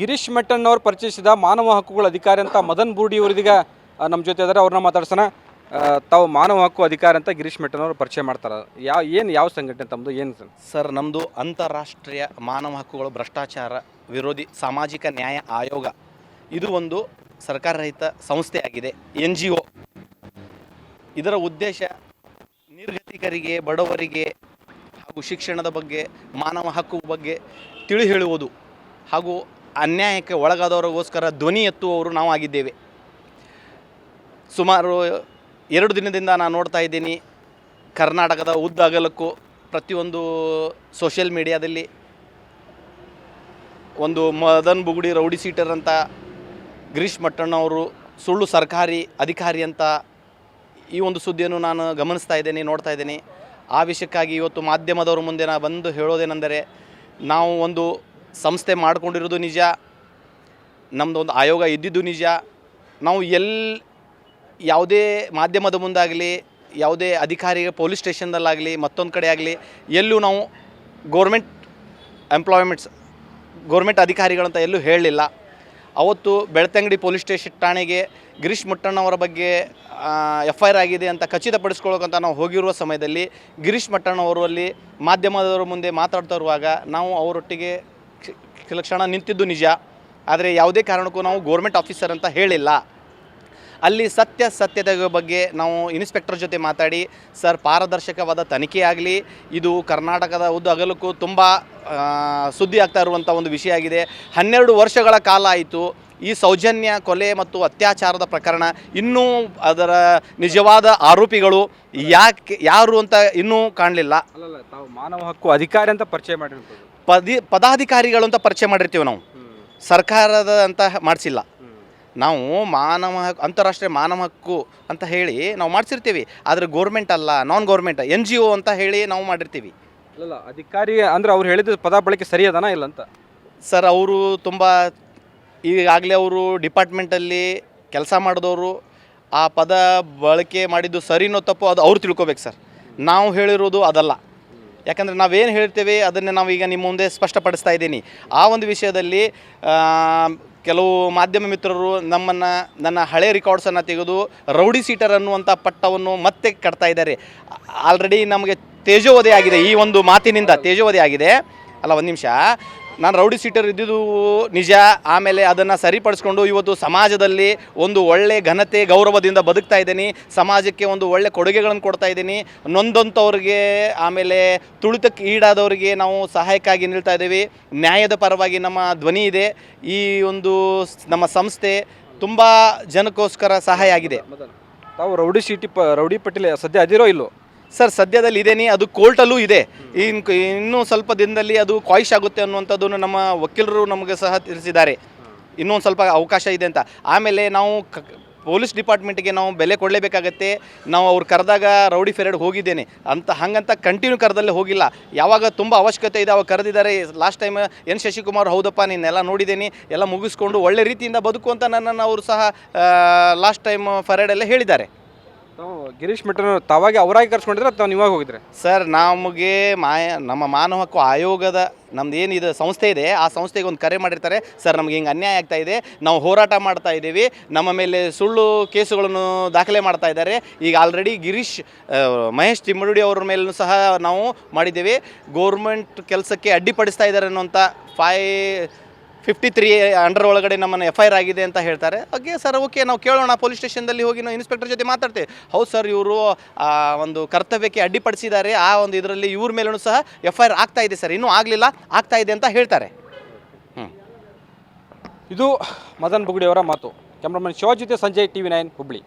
ಗಿರೀಶ್ ಮೆಟ್ಟನ್ ಅವರು ಪರಿಚಯಿಸಿದ ಮಾನವ ಹಕ್ಕುಗಳ ಅಧಿಕಾರಿ ಅಂತ ಮದನ್ ಬೂರ್ಡಿ ಅವರಿದೀಗ ನಮ್ಮ ಜೊತೆ ಇದ್ದಾರೆ ಅವ್ರನ್ನ ಮಾತಾಡ್ಸೋಣ. ತಾವು ಮಾನವ ಹಕ್ಕು ಅಧಿಕಾರಿ ಅಂತ ಗಿರೀಶ್ ಮೆಟ್ಟನ್ ಅವರು ಪರಿಚಯ ಮಾಡ್ತಾರೆ. ಯಾವ ಏನು ಯಾವ ಸಂಘಟನೆ ತಮ್ಮದು ಏನು ಸರ್? ಸರ್ ನಮ್ಮದು ಅಂತಾರಾಷ್ಟ್ರೀಯ ಮಾನವ ಹಕ್ಕುಗಳು ಭ್ರಷ್ಟಾಚಾರ ವಿರೋಧಿ ಸಾಮಾಜಿಕ ನ್ಯಾಯ ಆಯೋಗ. ಇದು ಒಂದು ಸರ್ಕಾರ ರಹಿತ ಸಂಸ್ಥೆಯಾಗಿದೆ ಎನ್ ಜಿ ಒ ಇದರ ಉದ್ದೇಶ ನಿರ್ಗತಿಕರಿಗೆ, ಬಡವರಿಗೆ ಹಾಗೂ ಶಿಕ್ಷಣದ ಬಗ್ಗೆ, ಮಾನವ ಹಕ್ಕು ಬಗ್ಗೆ ತಿಳಿ ಹೇಳುವುದು ಹಾಗೂ ಅನ್ಯಾಯಕ್ಕೆ ಒಳಗಾದವರಿಗೋಸ್ಕರ ಧ್ವನಿ ಎತ್ತುವವರು ನಾವು ಆಗಿದ್ದೇವೆ ಸುಮಾರು ಎರಡು ದಿನದಿಂದ ನಾನು ನೋಡ್ತಾ ಇದ್ದೀನಿ, ಕರ್ನಾಟಕದ ಉದ್ದ ಅಗಲಕ್ಕೂ ಪ್ರತಿಯೊಂದು ಸೋಷಿಯಲ್ ಮೀಡಿಯಾದಲ್ಲಿ ಒಂದು ಮದನ್ ಬುಗುಡಿ ರೌಡಿ ಸೀಟರ್ ಅಂತ, ಗಿರೀಶ್ ಮಟ್ಟಣ್ಣವರು ಸುಳ್ಳು ಸರ್ಕಾರಿ ಅಧಿಕಾರಿ ಅಂತ ಈ ಒಂದು ಸುದ್ದಿಯನ್ನು ನಾನು ಗಮನಿಸ್ತಾ ಇದ್ದೇನೆ, ನೋಡ್ತಾ ಇದ್ದೀನಿ. ಆ ವಿಷಯಕ್ಕಾಗಿ ಇವತ್ತು ಮಾಧ್ಯಮದವರ ಮುಂದೆ ನಾನು ಬಂದು ಹೇಳೋದೇನೆಂದರೆ, ನಾವು ಒಂದು ಸಂಸ್ಥೆ ಮಾಡಿಕೊಂಡಿರೋದು ನಿಜ ನಮ್ಮದು ಒಂದು ಆಯೋಗ ಇದ್ದಿದ್ದು ನಿಜ. ನಾವು ಎಲ್ಲಿ ಯಾವುದೇ ಮಾಧ್ಯಮದ ಮುಂದಾಗಲಿ, ಯಾವುದೇ ಅಧಿಕಾರಿ ಪೊಲೀಸ್ ಸ್ಟೇಷನ್ದಲ್ಲಾಗಲಿ ಮತ್ತೊಂದು ಕಡೆ ಆಗಲಿ, ಎಲ್ಲೂ ನಾವು ಗೋರ್ಮೆಂಟ್ ಎಂಪ್ಲಾಯ್ಮೆಂಟ್ಸ್, ಗೋರ್ಮೆಂಟ್ ಅಧಿಕಾರಿಗಳಂತ ಎಲ್ಲೂ ಹೇಳಲಿಲ್ಲ. ಅವತ್ತು ಬೆಳ್ತಂಗಡಿ ಪೊಲೀಸ್ ಸ್ಟೇಷನ್ ಠಾಣೆಗೆ ಗಿರೀಶ್ ಮಟ್ಟಣ್ಣವರ ಬಗ್ಗೆ ಎಫ್ ಐ ಆರ್ ಆಗಿದೆ ಅಂತ ಖಚಿತಪಡಿಸ್ಕೊಳ್ಳೋಕಂತ ನಾವು ಹೋಗಿರುವ ಸಮಯದಲ್ಲಿ ಗಿರೀಶ್ ಮಟ್ಟಣ್ಣವರು ಅಲ್ಲಿ ಮಾಧ್ಯಮದವರ ಮುಂದೆ ಮಾತಾಡ್ತಾ ಇರುವಾಗ ನಾವು ಅವರೊಟ್ಟಿಗೆ ಕ್ಷಣ ನಿಂತಿದ್ದು ನಿಜ. ಆದರೆ ಯಾವುದೇ ಕಾರಣಕ್ಕೂ ನಾವು ಗೋರ್ಮೆಂಟ್ ಆಫೀಸರ್ ಅಂತ ಹೇಳಿಲ್ಲ. ಅಲ್ಲಿ ಸತ್ಯ ಸತ್ಯದ ಬಗ್ಗೆ ನಾವು ಇನ್ಸ್ಪೆಕ್ಟರ್ ಜೊತೆ ಮಾತಾಡಿ ಸರ್ ಪಾರದರ್ಶಕವಾದ ತನಿಖೆ ಆಗಲಿ, ಇದು ಕರ್ನಾಟಕದ ಉದ್ದ ಅಗಲಕ್ಕೂ ತುಂಬ ಸುದ್ದಿ ಆಗ್ತಾ ಇರುವಂಥ ಒಂದು ವಿಷಯ ಆಗಿದೆ. ಹನ್ನೆರಡು ವರ್ಷಗಳ ಕಾಲ ಆಯಿತು. ಈ ಸೌಜನ್ಯ, ಕೊಲೆ ಮತ್ತು ಅತ್ಯಾಚಾರದ ಪ್ರಕರಣ ಇನ್ನೂ ಅದರ ನಿಜವಾದ ಆರೋಪಿಗಳು ಯಾಕೆ, ಯಾರು ಅಂತ ಇನ್ನೂ ಕಾಣಲಿಲ್ಲ. ಮಾನವ ಹಕ್ಕು ಅಧಿಕಾರಿ ಅಂತ ಪರಿಚಯ ಮಾಡಿರ್ಬೋದು. ಪದಿ ಪದಾಧಿಕಾರಿಗಳು ಅಂತ ಪರಿಚಯ ಮಾಡಿರ್ತೀವಿ ನಾವು. ಸರ್ಕಾರದ ಅಂತ ಮಾಡಿಸಿಲ್ಲ. ನಾವು ಮಾನವ ಹಕ್ಕು ಅಂತಾರಾಷ್ಟ್ರೀಯ ಮಾನವ ಹಕ್ಕು ಅಂತ ಹೇಳಿ ನಾವು ಮಾಡಿಸಿರ್ತೀವಿ. ಆದರೆ ಗೋರ್ಮೆಂಟ್ ಅಲ್ಲ non government N G O ಅಂತ ಹೇಳಿ ನಾವು ಮಾಡಿರ್ತೀವಿ. ಅಲ್ಲ ಅಧಿಕಾರಿ ಅಂದ್ರೆ ಅವ್ರು ಹೇಳಿದ ಪದ ಬಳಕೆ ಸರಿ ಅದನಾ ಇಲ್ಲ ಅಂತ? ಸರ್ ಅವರು ತುಂಬ ಈಗಾಗಲೇ ಅವರು ಡಿಪಾರ್ಟ್ಮೆಂಟಲ್ಲಿ ಕೆಲಸ ಮಾಡಿದವರು. ಆ ಪದ ಬಳಕೆ ಮಾಡಿದ್ದು ಸರಿನೋ ತಪ್ಪು ಅದು ಅವ್ರು ತಿಳ್ಕೊಬೇಕು ಸರ್. ನಾವು ಹೇಳಿರೋದು ಅದಲ್ಲ. ಯಾಕಂದರೆ ನಾವೇನು ಹೇಳ್ತೇವೆ, ಅದನ್ನು ನಾವು ಈಗ ನಿಮ್ಮ ಮುಂದೆ ಸ್ಪಷ್ಟಪಡಿಸ್ತಾ ಇದ್ದೀನಿ. ಆ ಒಂದು ವಿಷಯದಲ್ಲಿ ಕೆಲವು ಮಾಧ್ಯಮ ಮಿತ್ರರು ನಮ್ಮನ್ನು, ನನ್ನ ಹಳೆ ರೆಕಾರ್ಡ್ಸನ್ನು ತೆಗೆದು ರೌಡಿ ಸೀಟರ್ ಅನ್ನುವಂಥ ಪಟ್ಟವನ್ನು ಮತ್ತೆ ಕಟ್ತಾ ಇದ್ದಾರೆ. ಆಲ್ರೆಡಿ ನಮಗೆ ತೇಜೋವಧೆ ಆಗಿದೆ ಈ ಒಂದು ಮಾತಿನಿಂದ, ತೇಜೋವಧೆ ಆಗಿದೆ. ಅಲ್ಲ, ಒಂದು ನಿಮಿಷ. ನಾನು ರೌಡಿ ಸೀಟರ್ ಇದ್ದಿದ್ದು ನಿಜ, ಆಮೇಲೆ ಅದನ್ನು ಸರಿಪಡಿಸ್ಕೊಂಡು ಇವತ್ತು ಸಮಾಜದಲ್ಲಿ ಒಂದು ಒಳ್ಳೆ ಘನತೆ, ಗೌರವದಿಂದ ಬದುಕ್ತಾ ಇದ್ದೀನಿ. ಸಮಾಜಕ್ಕೆ ಒಂದು ಒಳ್ಳೆ ಕೊಡುಗೆಗಳನ್ನು ಕೊಡ್ತಾ ಇದ್ದೀನಿ. ನೊಂದಂಥವ್ರಿಗೆ ಆಮೇಲೆ ತುಳಿತಕ್ಕೆ ಈಡಾದವರಿಗೆ ನಾವು ಸಹಾಯಕ್ಕಾಗಿ ನಿಲ್ತಾ ಇದ್ದೀವಿ. ನ್ಯಾಯದ ಪರವಾಗಿ ನಮ್ಮ ಧ್ವನಿ ಇದೆ. ಈ ಒಂದು ನಮ್ಮ ಸಂಸ್ಥೆ ತುಂಬ ಜನಕ್ಕೋಸ್ಕರ ಸಹಾಯ ಆಗಿದೆ. ತಾವು ರೌಡಿ ಸೀಟಿ ಪ, ರೌಡಿ ಪಟೇಲ್ ಸದ್ಯ ಅದಿರೋ ಇಲ್ಲೋ? ಸರ್, ಸದ್ಯದಲ್ಲಿ ಇದೇನಿ, ಅದು ಕೋರ್ಟಲ್ಲೂ ಇದೆ. ಇನ್ ಇನ್ನೂ ಸ್ವಲ್ಪ ದಿನದಲ್ಲಿ ಅದು ಕ್ವಾಯಿಶ್ ಆಗುತ್ತೆ ಅನ್ನುವಂಥದ್ದನ್ನು ನಮ್ಮ ವಕೀಲರು ನಮಗೆ ಸಹ ತಿಳಿಸಿದ್ದಾರೆ. ಇನ್ನೊಂದು ಸ್ವಲ್ಪ ಅವಕಾಶ ಇದೆ ಅಂತ. ಆಮೇಲೆ ನಾವು ಪೊಲೀಸ್ ಡಿಪಾರ್ಟ್ಮೆಂಟ್ಗೆ ನಾವು ಬೆಲೆ ಕೊಡಲೇಬೇಕಾಗತ್ತೆ. ನಾವು ಅವ್ರು ಕರೆದಾಗ ರೌಡಿ ಫೆರೇಡ್ ಹೋಗಿದ್ದೇನೆ. ಅಂತ, ಹಂಗಂತ ಕಂಟಿನ್ಯೂ ಕರೆದಲ್ಲೇ ಹೋಗಿಲ್ಲ. ಯಾವಾಗ ತುಂಬ ಅವಶ್ಯಕತೆ ಇದೆ, ಅವಾಗ ಕರೆದಿದ್ದಾರೆ. ಲಾಸ್ಟ್ ಟೈಮ್ ಎನ್ ಶಶಿಕುಮಾರ್, ಹೌದಪ್ಪ, ನೀನೆಲ್ಲ ನೋಡಿದ್ದೀನಿ. ಎಲ್ಲ ಮುಗಿಸ್ಕೊಂಡು ಒಳ್ಳೆ ರೀತಿಯಿಂದ ಬದುಕು ಅಂತ ನನ್ನನ್ನು ಅವರು ಸಹ ಲಾಸ್ಟ್ ಟೈಮ್ ಫರೇಡಲ್ಲೇ ಹೇಳಿದ್ದಾರೆ. ಗಿರೀಶ್ ಮಿಟ್ರನ್ ತಾವಾಗಿ ಅವರಾಗಿ ಕರ್ಸ್ಕೊಂಡಿದ್ರೆ ಅಥವಾ ನೀವಾಗ ಹೋಗಿದ್ರೆ? ಸರ್, ನಮಗೆ ಮಾಯ, ನಮ್ಮ ಮಾನವ ಹಕ್ಕು ಆಯೋಗದ ನಮ್ದು ಏನಿದೆ ಸಂಸ್ಥೆ ಇದೆ, ಆ ಸಂಸ್ಥೆಗೆ ಒಂದು ಕರೆ ಮಾಡಿರ್ತಾರೆ. ಸರ್, ನಮಗೆ ಹಿಂಗೆ ಅನ್ಯಾಯ ಆಗ್ತಾ ಇದೆ. ನಾವು ಹೋರಾಟ ಮಾಡ್ತಾ ಇದ್ದೀವಿ. ನಮ್ಮ ಮೇಲೆ ಸುಳ್ಳು ಕೇಸುಗಳನ್ನು ದಾಖಲೆ ಮಾಡ್ತಾ ಇದ್ದಾರೆ. ಈಗ ಆಲ್ರೆಡಿ ಗಿರೀಶ್ ಮಹೇಶ್ ತಿಮ್ಮಡಿ ಅವ್ರ ಮೇಲೂ ಸಹ ನಾವು ಮಾಡಿದ್ದೇವೆ. ಗೌರ್ಮೆಂಟ್ ಕೆಲಸಕ್ಕೆ ಅಡ್ಡಿಪಡಿಸ್ತಾ ಇದ್ದಾರೆ ಅನ್ನೋಂಥ ಫೈ ಫಿಫ್ಟಿ ತ್ರೀ ಅಂಡರ್ ಒಳಗಡೆ ನಮ್ಮನ್ನು ಎಫ್ ಐ ಆರ್ ಆಗಿದೆ ಅಂತ ಹೇಳ್ತಾರೆ. ಓಕೆ ಸರ್ ಓಕೆ ನಾವು ಕೇಳೋಣ. ಪೊಲೀಸ್ ಸ್ಟೇಷನ್ದಲ್ಲಿ ಹೋಗಿ ನಾವು ಇನ್ಸ್ಪೆಕ್ಟರ್ ಜೊತೆ ಮಾತಾಡ್ತೇವೆ. ಹೌದು ಸರ್ ಇವರು ಒಂದು ಕರ್ತವ್ಯಕ್ಕೆ ಅಡ್ಡಿಪಡಿಸಿದ್ದಾರೆ. ಆ ಒಂದು ಇದರಲ್ಲಿ ಇವ್ರ ಮೇಲೂ ಸಹ ಎಫ್ ಐ ಆರ್ ಆಗ್ತಾ ಇದೆ ಸರ್ ಇನ್ನೂ ಆಗಲಿಲ್ಲ, ಆಗ್ತಾ ಇದೆ ಅಂತ ಹೇಳ್ತಾರೆ. ಇದು ಮದನ್ ಬುಗುಡಿ ಅವರ ಮಾತು. ಕ್ಯಾಮ್ರಾಮನ್ ಶಿವ ಜೊತೆ Sanjay T V nine Hubli